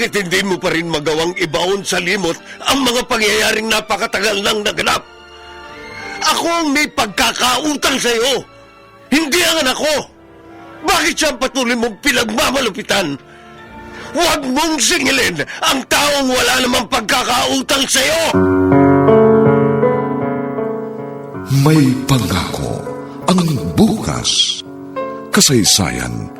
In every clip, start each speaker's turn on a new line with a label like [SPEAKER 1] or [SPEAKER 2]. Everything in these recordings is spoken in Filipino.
[SPEAKER 1] Bakit hindi mo pa rin magawang ibaon sa limot ang mga pangyayaring napakatagal nang naganap? Ako ang may pagkakautang sa iyo, hindi ang anak ko. Bakit siya patuloy mong pinagmamalupitan? Huwag mong singilin ang taong wala namang pagkakautang sa iyo!
[SPEAKER 2] May pangako ang bukas. Kasaysayan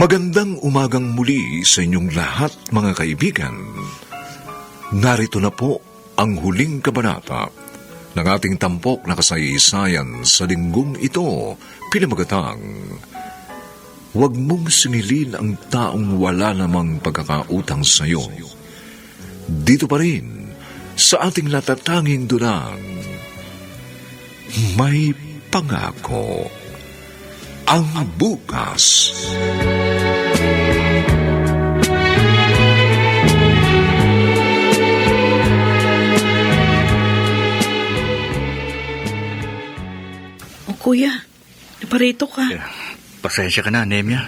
[SPEAKER 2] Magandang umagang muli sa inyong lahat mga kaibigan. Narito na po ang huling kabanata ng ating tampok na kasaysayan sa linggong ito, pinamagatang Huwag mong singilin ang taong wala namang pagkakautang sa iyo. Dito pa rin, sa ating natatanging dunang, may pangako ang bukas.
[SPEAKER 3] O kuya, naparito ka.
[SPEAKER 4] Pasensya ka na, Nemya.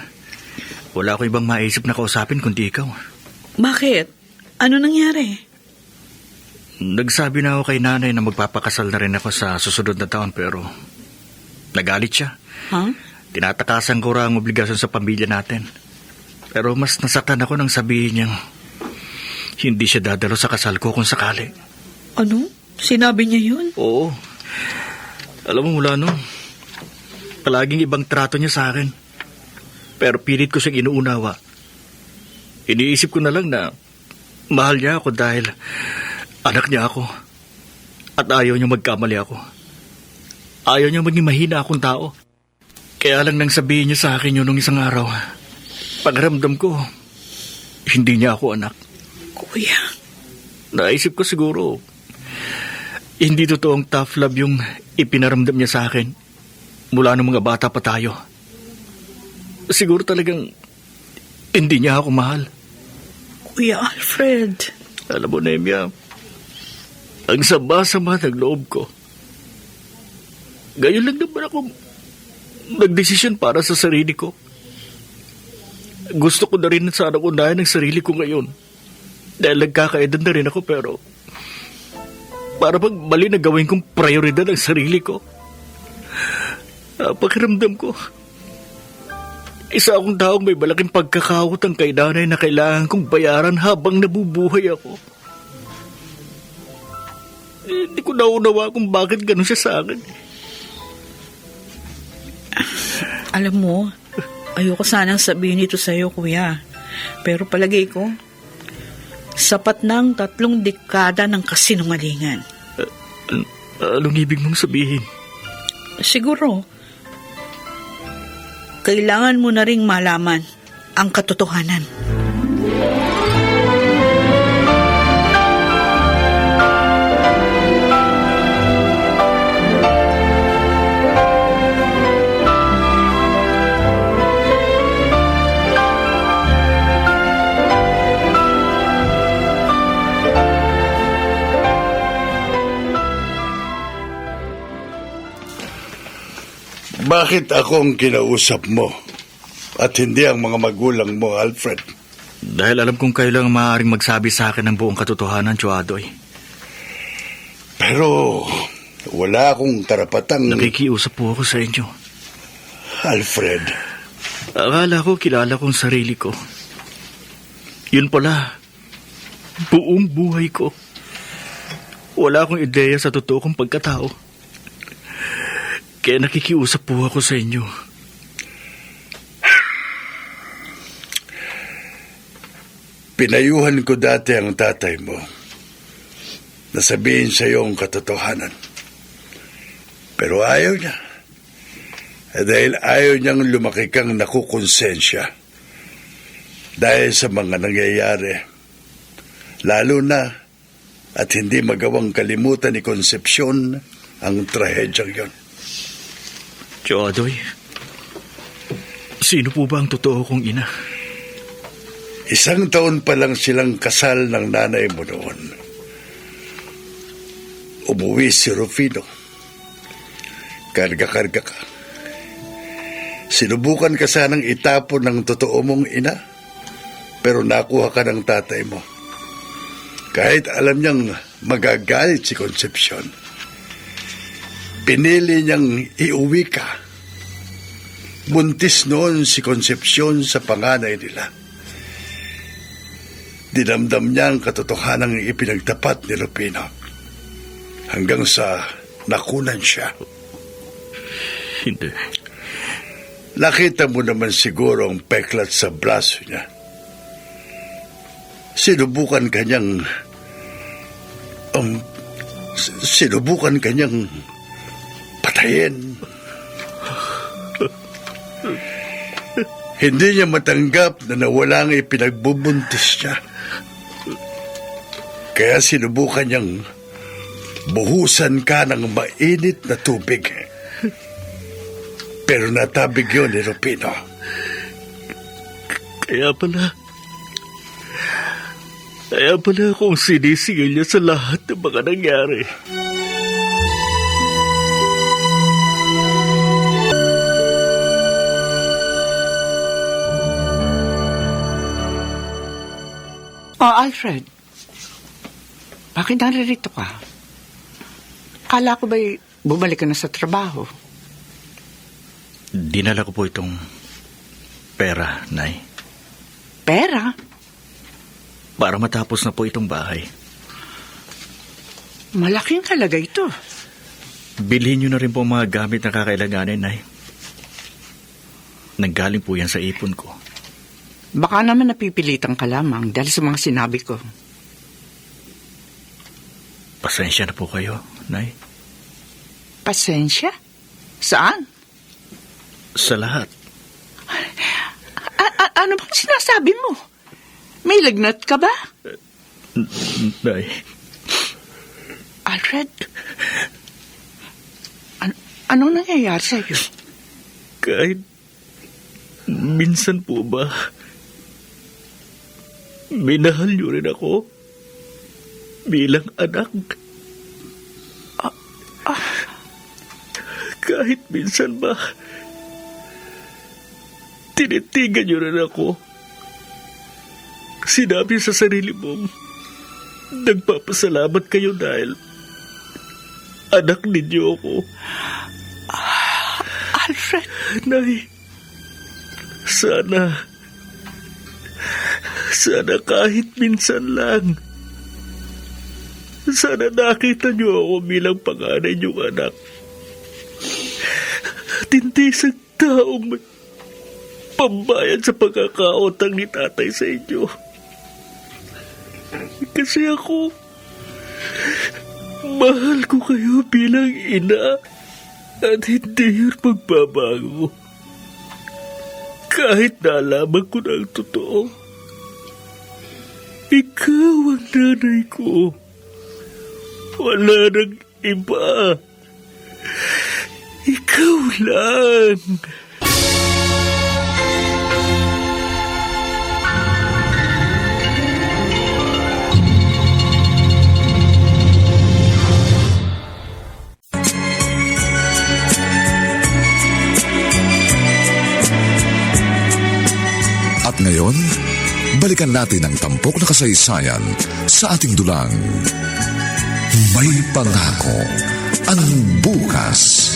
[SPEAKER 4] Wala ko ibang maisip na kausapin kundi ikaw.
[SPEAKER 3] Bakit? Ano nangyari?
[SPEAKER 4] Nagsabi na ako kay nanay na magpapakasal na rin ako sa susunod na taon pero nagalit siya.
[SPEAKER 3] Ha?
[SPEAKER 4] Tinatakasan ko ang obligasyon sa pamilya natin. Pero mas nasaktan ako nang sabihin niyang hindi siya dadalo sa kasal ko kung sakali.
[SPEAKER 3] Ano? Sinabi niya yun?
[SPEAKER 4] Oo. Alam mo mula no, palaging ibang trato niya sa akin. Pero pilit ko siyang inuunawa. Iniisip ko na lang na mahal niya ako dahil anak niya ako. At ayaw niya magkamali ako. Ayaw niya maging mahina akong tao. Kaya lang nang sabihin niya sa akin yun nung isang araw, pagramdam ko, hindi niya ako anak.
[SPEAKER 3] Kuya,
[SPEAKER 4] Naisip ko siguro, hindi totoong tough love yung ipinaramdam niya sa akin mula nung mga bata pa tayo. Siguro talagang hindi niya ako mahal.
[SPEAKER 3] Kuya Alfred.
[SPEAKER 4] Alam mo, Nemya, ang sama-sama ng loob ko. Gayon lang naman ako nagdesisyon para sa sarili ko. Gusto ko na rin sana unahin ang sarili ko ngayon. Dahil nagkakaedad na rin ako pero para pag mali na gawin kong prioridad ang sarili ko. Ah, pakiramdam ko. Isa akong taong may malaking pagkakautang kay nanay na kailangan kong bayaran habang nabubuhay ako. Eh, Hindi ko naunawa kung bakit ganun siya sa akin.
[SPEAKER 3] Alam mo, ayoko sanang sabihin ito sa'yo, kuya. Pero palagay ko, sapat ng tatlong dekada ng kasinungalingan.
[SPEAKER 4] An- anong ibig mong sabihin?
[SPEAKER 3] Siguro, kailangan mo na ring malaman ang katotohanan.
[SPEAKER 5] Bakit akong kinausap mo at hindi ang mga magulang mo, Alfred?
[SPEAKER 4] Dahil alam kong kayo lang ang maaaring magsabi sa akin ng buong katotohanan, Chuadoy.
[SPEAKER 5] Pero wala akong karapatang...
[SPEAKER 4] Nakikiusap po ako sa inyo.
[SPEAKER 5] Alfred,
[SPEAKER 4] Akala ko kilala kong sarili ko. Yun pala, buong buhay ko. Wala akong ideya sa totoo kong pagkatao. Kaya nakikiusap po ako sa inyo.
[SPEAKER 5] pinayuhan ko dati ang tatay mo na sabihin sa iyo ang katotohanan. Pero ayaw niya. Eh, dahil ayaw niyang lumaki kang nakukonsensya. Dahil sa mga nangyayari. Lalo na at hindi magawang kalimutan ni Concepcion ang trahedyang yon.
[SPEAKER 4] Chuadoy, sino po ba ang totoo kong ina?
[SPEAKER 5] Isang taon pa lang silang kasal ng nanay mo noon. Umuwi si Rufino. Karga-karga ka. Sinubukan ka sanang itapon ng totoo mong ina, pero nakuha ka ng tatay mo. Kahit alam niyang magagalit si Concepcion. Pinili niyang iuwi ka. Buntis noon si Concepcion sa panganay nila. Dinamdam niya ang katotohanan ng ipinagtapat ni Lupino. Hanggang sa nakunan siya.
[SPEAKER 4] Hindi.
[SPEAKER 5] Nakita mo naman siguro ang peklat sa braso niya. Sinubukan kanyang... Um, sinubukan kanyang patayin. Hindi niya matanggap na nawala ang ipinagbubuntis niya. Kaya sinubukan niyang buhusan ka ng mainit na tubig. Pero natabig yun ni Rupino.
[SPEAKER 4] Kaya pala, kaya pala akong sinisingil niya sa lahat ng mga nangyari.
[SPEAKER 6] Oh, Alfred. Bakit naririto ka? Kala ko ba'y bumalik ka na sa trabaho?
[SPEAKER 4] Dinala ko po itong pera, Nay.
[SPEAKER 6] Pera?
[SPEAKER 4] Para matapos na po itong bahay.
[SPEAKER 6] Malaking halaga ito.
[SPEAKER 4] Bilhin niyo na rin po mga gamit na kakailanganin, Nay. Nanggaling po yan sa ipon ko.
[SPEAKER 6] Baka naman napipilitan ka lamang dahil sa mga sinabi ko.
[SPEAKER 4] Pasensya na po kayo, Nay.
[SPEAKER 6] Pasensya? Saan?
[SPEAKER 4] Sa lahat.
[SPEAKER 6] A- a- ano bang sinasabi mo? May lagnat ka ba?
[SPEAKER 4] Nay,
[SPEAKER 6] Alfred? An- anong nangyayari sa'yo?
[SPEAKER 4] kahit minsan po ba, minahal niyo rin ako bilang anak. Kahit minsan ba, tinitigan niyo rin ako. Sinabi sa sarili mong, nagpapasalamat kayo dahil anak ninyo ako.
[SPEAKER 6] Alfred,
[SPEAKER 4] Nay, sana, sana kahit minsan lang, sana nakita niyo ako bilang panganay niyong anak. Sa taong may pambayad sa pagkakautang ni tatay sa inyo. Kasi ako, mahal ko kayo bilang ina at hindi yun magbabago. Kahit nalaman ko ang totoo, ikaw ang nanay ko. Wala nang iba. Ikaw lang.
[SPEAKER 2] At ngayon, balikan natin ang tampok na kasaysayan sa ating dulang. May pangako ang bukas.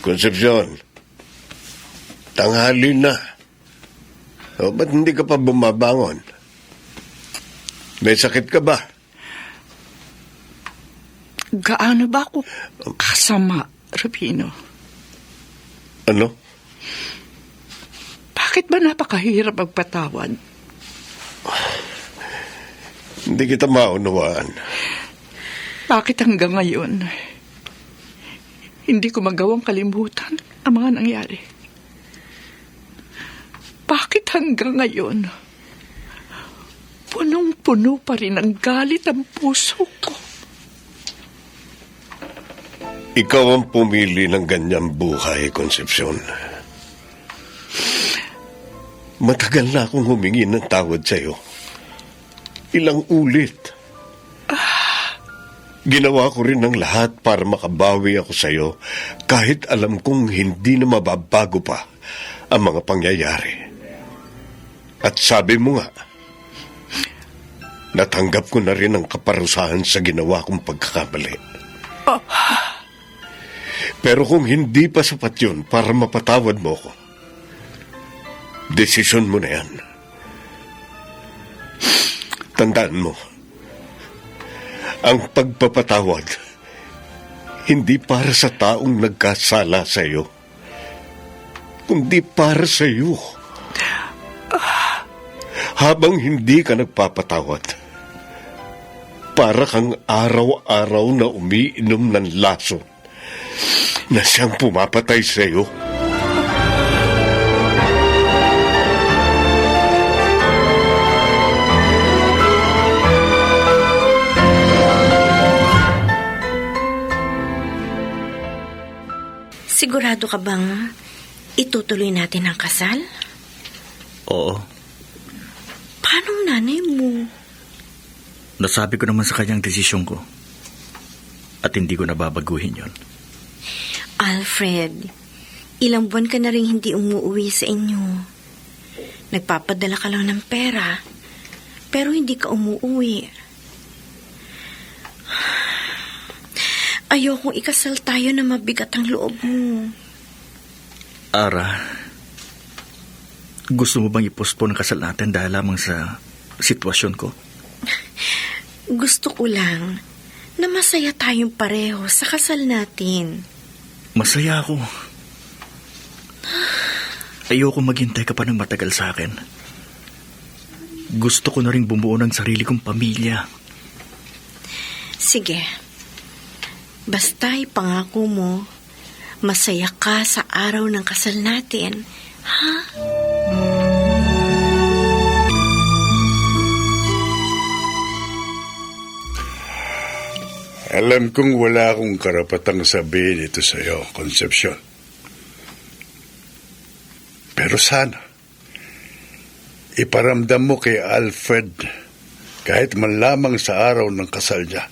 [SPEAKER 1] Concepcion, tanghali na. O, ba't hindi ka pa bumabangon? May sakit ka ba?
[SPEAKER 6] Gaano ba ako kasama, Rubino?
[SPEAKER 1] Ano?
[SPEAKER 6] Bakit ba napakahirap magpatawad?
[SPEAKER 1] Hindi kita maunawaan.
[SPEAKER 6] Bakit hanggang ngayon, hindi ko magawang kalimutan ang mga nangyari? Bakit hanggang ngayon, punong-puno pa rin ang galit ang puso ko?
[SPEAKER 1] Ikaw ang pumili ng ganyang buhay, Concepcion. Matagal na akong humingi ng tawad sa'yo. Ilang ulit. Ginawa ko rin ng lahat para makabawi ako sa'yo kahit alam kong hindi na mababago pa ang mga pangyayari. At sabi mo nga, natanggap ko na rin ang kaparusahan sa ginawa kong pagkakamali. Pero kung hindi pa sapat yun para mapatawad mo ko, desisyon mo na yan. Tandaan mo, ang pagpapatawad, hindi para sa taong nagkasala sa iyo, kundi para sa iyo. Habang hindi ka nagpapatawad, para kang araw-araw na umiinom ng laso na siyang pumapatay sa iyo.
[SPEAKER 7] Sigurado ka bang itutuloy natin ang kasal?
[SPEAKER 4] Oo,
[SPEAKER 7] Paano nanay mo?
[SPEAKER 4] nasabi ko naman sa kanyang desisyon ko. At hindi ko nababaguhin yon.
[SPEAKER 7] Alfred, ilang buwan ka na rin hindi umuwi sa inyo. Nagpapadala ka lang ng pera, pero hindi ka umuwi. Ayokong ikasal tayo na mabigat ang loob mo.
[SPEAKER 4] Ara, gusto mo bang i-postpone ang kasal natin dahil lamang sa sitwasyon ko?
[SPEAKER 7] Gusto ko lang na masaya tayong pareho sa kasal natin.
[SPEAKER 4] Masaya ako. Ayoko maghintay ka pa ng matagal sa akin. Gusto ko na rin bumuo ng sarili kong pamilya.
[SPEAKER 7] Sige. Basta ipangako mo, masaya ka sa araw ng kasal natin. Ha?
[SPEAKER 5] Alam kong wala akong karapatang sabihin ito sa iyo, Concepcion. Pero sana, iparamdam mo kay Alfred, kahit man lamang sa araw ng kasal niya,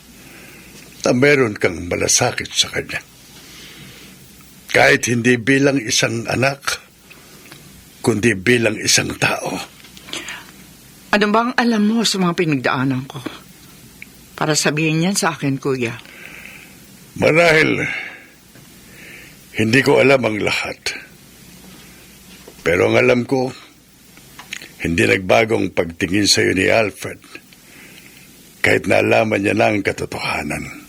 [SPEAKER 5] na meron kang malasakit sa kanya. Kahit hindi bilang isang anak, kundi bilang isang tao.
[SPEAKER 6] Ano bang alam mo sa mga pinagdaanan ko? Para sabihin yan sa akin, kuya.
[SPEAKER 5] Marahil, hindi ko alam ang lahat. Pero ang alam ko, hindi nagbagong pagtingin sa iyo ni Alfred. Kahit nalaman niya na ang katotohanan.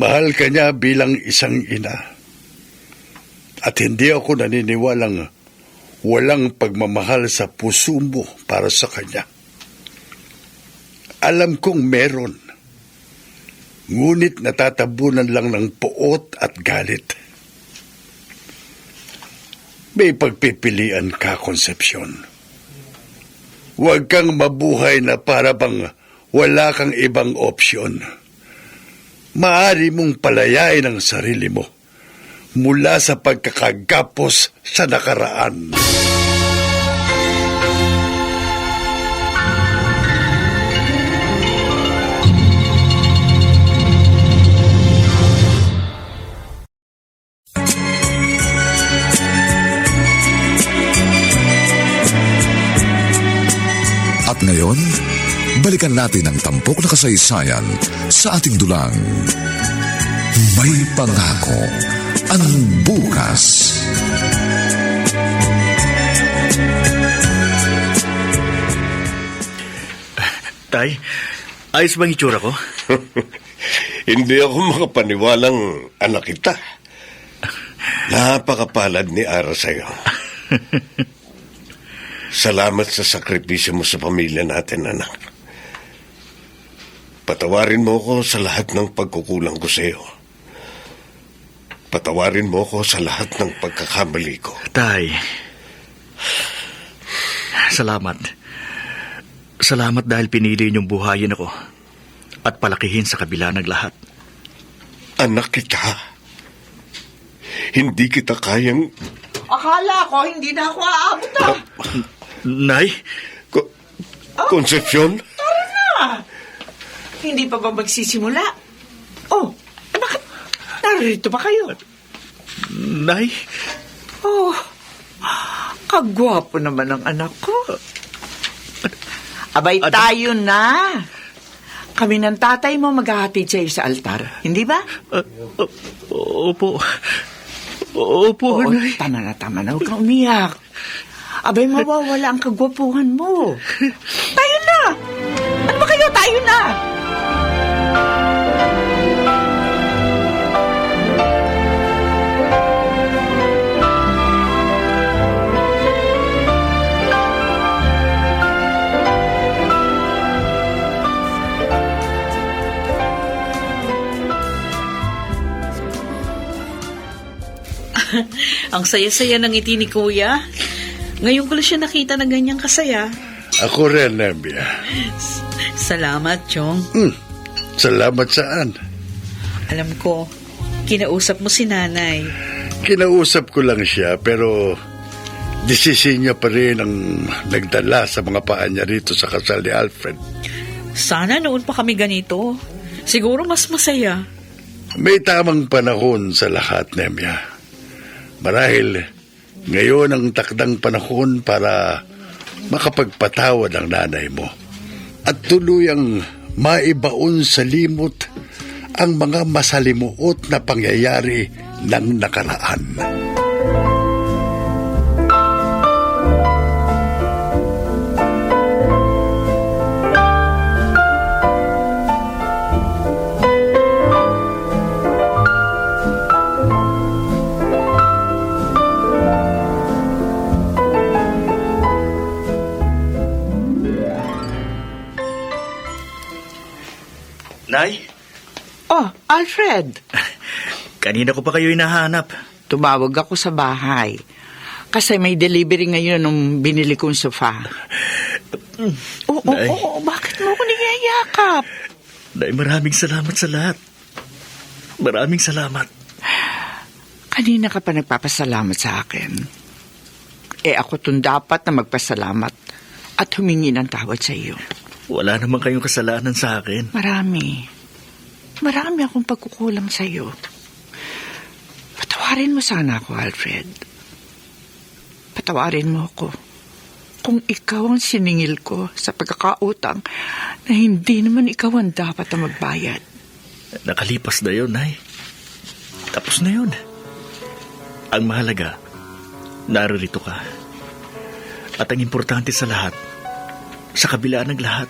[SPEAKER 5] Mahal ka niya bilang isang ina. At hindi ako naniniwalang walang pagmamahal sa puso mo para sa kanya. Alam kong meron. Ngunit natatabunan lang ng poot at galit. May pagpipilian ka, Konsepsyon. Huwag kang mabuhay na para bang wala kang ibang opsyon. Maari mong palayain ang sarili mo mula sa pagkakagapos sa nakaraan.
[SPEAKER 2] Balikan natin ang tampok na kasaysayan sa ating dulang. May pangako ang bukas.
[SPEAKER 4] Tay, ayos bang itsura ko?
[SPEAKER 1] Hindi ako makapaniwalang anak kita. Napakapalad ni Ara sa'yo. Salamat sa sakripisyo mo sa pamilya natin, anak. Patawarin mo ko sa lahat ng pagkukulang ko sa iyo. Patawarin mo ko sa lahat ng pagkakamali ko.
[SPEAKER 4] Tay, salamat. Salamat dahil pinili niyong buhayin ako at palakihin sa kabila ng lahat.
[SPEAKER 1] Anak kita. Hindi kita kayang...
[SPEAKER 6] Akala ko hindi na ako aabot ah.
[SPEAKER 4] Nay,
[SPEAKER 1] Ko- Konsepsyon?
[SPEAKER 6] Hindi pa ba magsisimula? Oh, eh, bakit narito pa kayo?
[SPEAKER 4] Nay,
[SPEAKER 6] Oh, kagwapo naman ang anak ko. Abay
[SPEAKER 4] Ad-
[SPEAKER 6] tayo na. Kami ng tatay mo maghahatid sa'yo sa altar. Hindi ba?
[SPEAKER 4] uh, uh, opo. Opo,
[SPEAKER 6] Oo,
[SPEAKER 4] Nay.
[SPEAKER 6] tama na, tama na. Huwag kang umiyak. Abay, mawawala ang kagwapuhan mo. Tayo na! Ano ba kayo? Tayo na!
[SPEAKER 3] Ang saya-saya ng ngiti ni Kuya. Ngayon ko lang siya nakita na ganyang kasaya.
[SPEAKER 5] Ako rin, Nembia.
[SPEAKER 3] Salamat, Chong.
[SPEAKER 5] Hmm, salamat saan.
[SPEAKER 3] Alam ko, kinausap mo si nanay.
[SPEAKER 5] Kinausap ko lang siya pero desisyon niya pa rin ang nagdala sa mga paa niya rito sa kasal ni Alfred.
[SPEAKER 3] Sana noon pa kami ganito. Siguro mas masaya.
[SPEAKER 5] May tamang panahon sa lahat, Nemya. Marahil ngayon ang takdang panahon para makapagpatawad ang nanay mo at tuluyang maibaon sa limot ang mga masalimuot na pangyayari ng nakaraan.
[SPEAKER 6] Alfred.
[SPEAKER 4] kanina ko pa kayo hinahanap.
[SPEAKER 6] Tumawag ako sa bahay. Kasi may delivery ngayon nung binili kong sofa. Oo, oo,
[SPEAKER 4] Nay.
[SPEAKER 6] oo. Bakit mo ako niyayakap?
[SPEAKER 4] Nay, maraming salamat sa lahat. Maraming salamat.
[SPEAKER 6] Kanina ka pa nagpapasalamat sa akin. Eh ako tong dapat na magpasalamat at humingi ng tawad sa iyo.
[SPEAKER 4] Wala naman kayong kasalanan sa akin.
[SPEAKER 6] Marami. Marami akong pagkukulang sa iyo. Patawarin mo sana ako, Alfred. Patawarin mo ako. Kung ikaw ang siningil ko sa pagkakautang na hindi naman ikaw ang dapat na magbayad.
[SPEAKER 4] Nakalipas na yun, Nay. Tapos na yun. Ang mahalaga, naririto ka. At ang importante sa lahat, sa kabila ng lahat,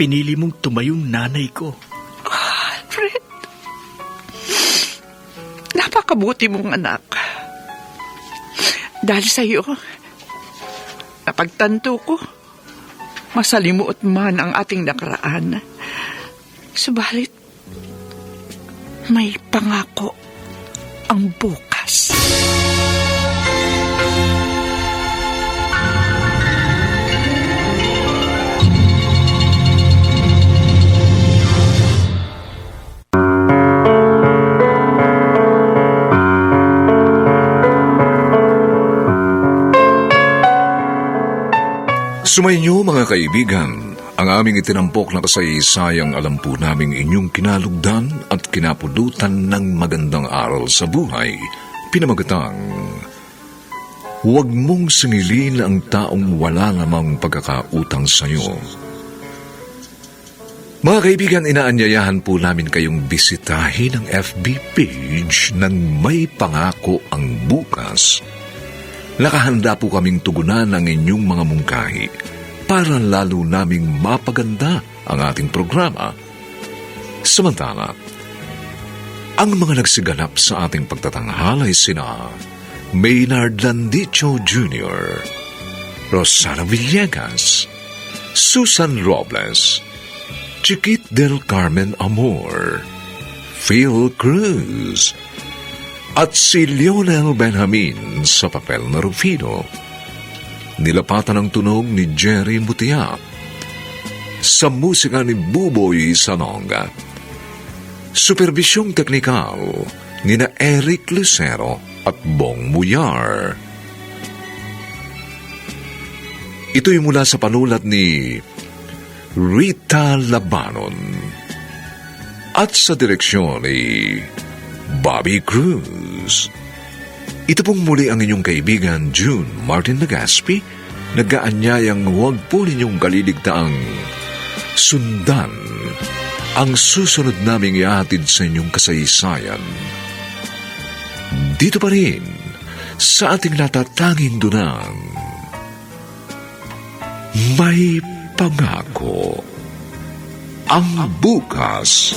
[SPEAKER 4] pinili mong tumayong nanay ko.
[SPEAKER 6] Fred. Napakabuti mong anak. Dahil sa iyo, napagtanto ko, masalimuot man ang ating nakaraan. Subalit, may pangako ang bukas.
[SPEAKER 2] Music Sumainyo mga kaibigan, ang aming itinampok na kasaysayang alam po naming inyong kinalugdan at kinapulutan ng magandang aral sa buhay. Pinamagatang, Huwag mong singilin ang taong wala namang pagkakautang sa iyo. Mga kaibigan, inaanyayahan po namin kayong bisitahin ang FB page ng May Pangako ang Bukas Nakahanda po kaming tugunan ang inyong mga mungkahi para lalo naming mapaganda ang ating programa. Samantala, ang mga nagsiganap sa ating pagtatanghal ay sina Maynard Landicho Jr., Rosana Villegas, Susan Robles, Chiquit del Carmen Amor, Phil Cruz, at si Lionel Benjamin sa papel na Rufino. Nilapatan ang tunog ni Jerry Mutia sa musika ni Buboy Sanonga. Supervisyong teknikal ni na Eric Lucero at Bong Muyar. Ito'y mula sa panulat ni Rita Labanon at sa direksyon ni Bobby Cruz. Ito pong muli ang inyong kaibigan June Martin Legaspi, nagaanyayang huwag po ninyong kaliligtaang sundan ang susunod naming ihatid sa inyong kasaysayan. Dito pa rin sa ating natatanging dunang may pangako ang bukas.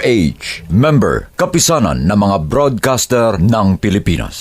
[SPEAKER 8] DZRH, member, kapisanan ng mga broadcaster ng Pilipinas.